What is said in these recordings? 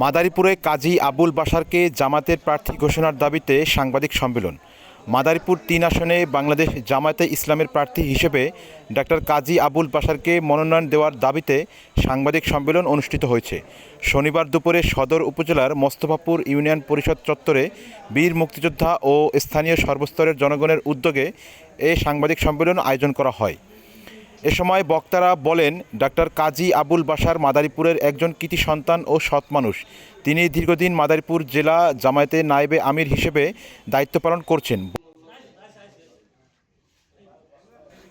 মাদারীপুরে কাজী আবুল বাশারকে জামাতের প্রার্থী ঘোষণার দাবিতে সাংবাদিক সম্মেলন। মাদারীপুর তিন আসনে বাংলাদেশ জামায়াতে ইসলামের প্রার্থী হিসেবে ডাক্তার কাজী আবুল বাশারকে মনোনয়ন দেওয়ার দাবিতে সাংবাদিক সম্মেলন অনুষ্ঠিত হয়েছে। শনিবার দুপুরে সদর উপজেলার মোস্তফাপুর ইউনিয়ন পরিষদ চত্বরে বীর মুক্তিযোদ্ধা ও স্থানীয় সর্বস্তরের জনগণের উদ্যোগে এ সাংবাদিক সম্মেলন আয়োজন করা হয়। এ সময় বক্তারা বলেন, ডাক্তার কাজী আবুল বাশার মাদারীপুরের একজন কৃতি সন্তান ও সৎ মানুষ। তিনি দীর্ঘদিন মাদারীপুর জেলা জামায়াতে নায়েবে আমির হিসেবে দায়িত্ব পালন করছেন।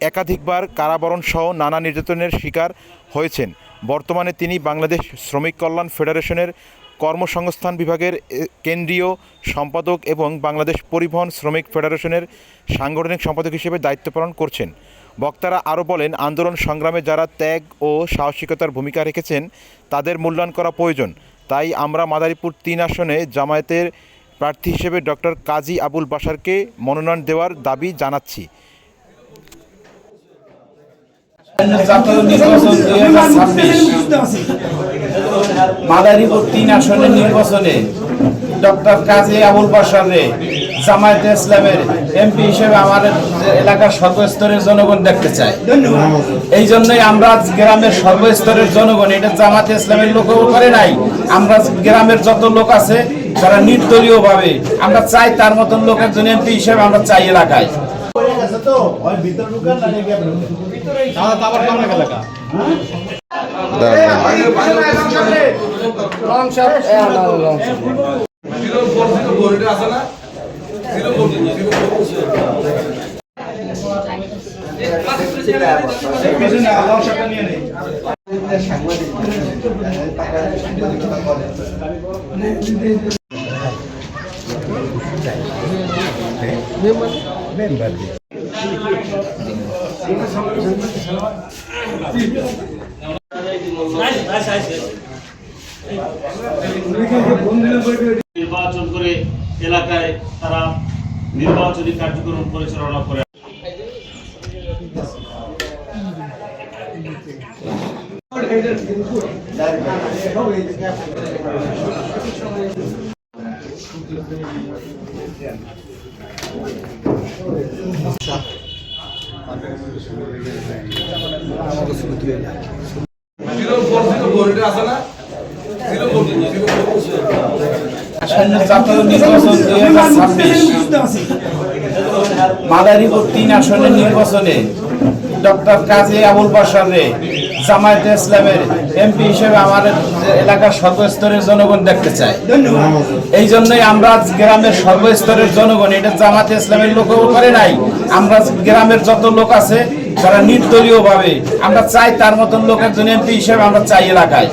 একাধিকবার কারাবরণ সহ নানা নির্যাতনের শিকার হয়েছেন। বর্তমানে তিনি বাংলাদেশ শ্রমিক কল্যাণ ফেডারেশনের কর্মসংস্থান বিভাগের কেন্দ্রীয় সম্পাদক এবং বাংলাদেশ পরিবহন শ্রমিক ফেডারেশনের সাংগঠনিক সম্পাদক হিসেবে দায়িত্ব পালন করছেন। বক্তারা আরও বলেন, আন্দোলন সংগ্রামে যারা ত্যাগ ও সাহসিকতার ভূমিকা রেখেছেন, তাদের মূল্যায়ন করা প্রয়োজন। তাই আমরা মাদারীপুর তিন আসনে জামায়াতের প্রার্থী হিসেবে ডক্টর কাজী আবুল বাশারকে মনোনয়ন দেওয়ার দাবি জানাচ্ছি। মাদারীপুর তিন আসনের নির্বাচনে ডক্টর কাজী আবুল বাসারে জামায়াতে ইসলামের এমপি হিসেবে আমাদের এলাকার সর্বস্তরের জনগণ দেখতে চায়। এই জন্যই আমরা গ্রামের সর্বস্তরের জনগণ এটা জামাতে ইসলামের লোকও করে নাই আমরা গ্রামের যত লোক আছে যারা নির্দলীয় ভাবে আমরা চাই তার মতন লোক একজন এমপি হিসেবে আমরা চাই এলাকায়। নির্বাচন করে এলাকায় তারা নির্বাচনী কার্যক্রম পরিচালনা করে ছাব্বিশ মাদারীপুর তিন আসনের নির্বাচনে ডক্টর কাজী আবুল বাসারে জামায়াতে ইসলামের এমপি হিসেবে আমাদের এলাকার সর্বস্তরের জনগণ দেখতে চায়। এই জন্যই আমরা গ্রামের সর্বস্তরের জনগণ, এটা জামাতে ইসলামের লোক করে নাই, আমরা গ্রামের যত লোক আছে তারা নির্দলীয় ভাবে আমরা চাই তার মতন লোক একজন এমপি হিসেবে আমরা চাই এলাকায়।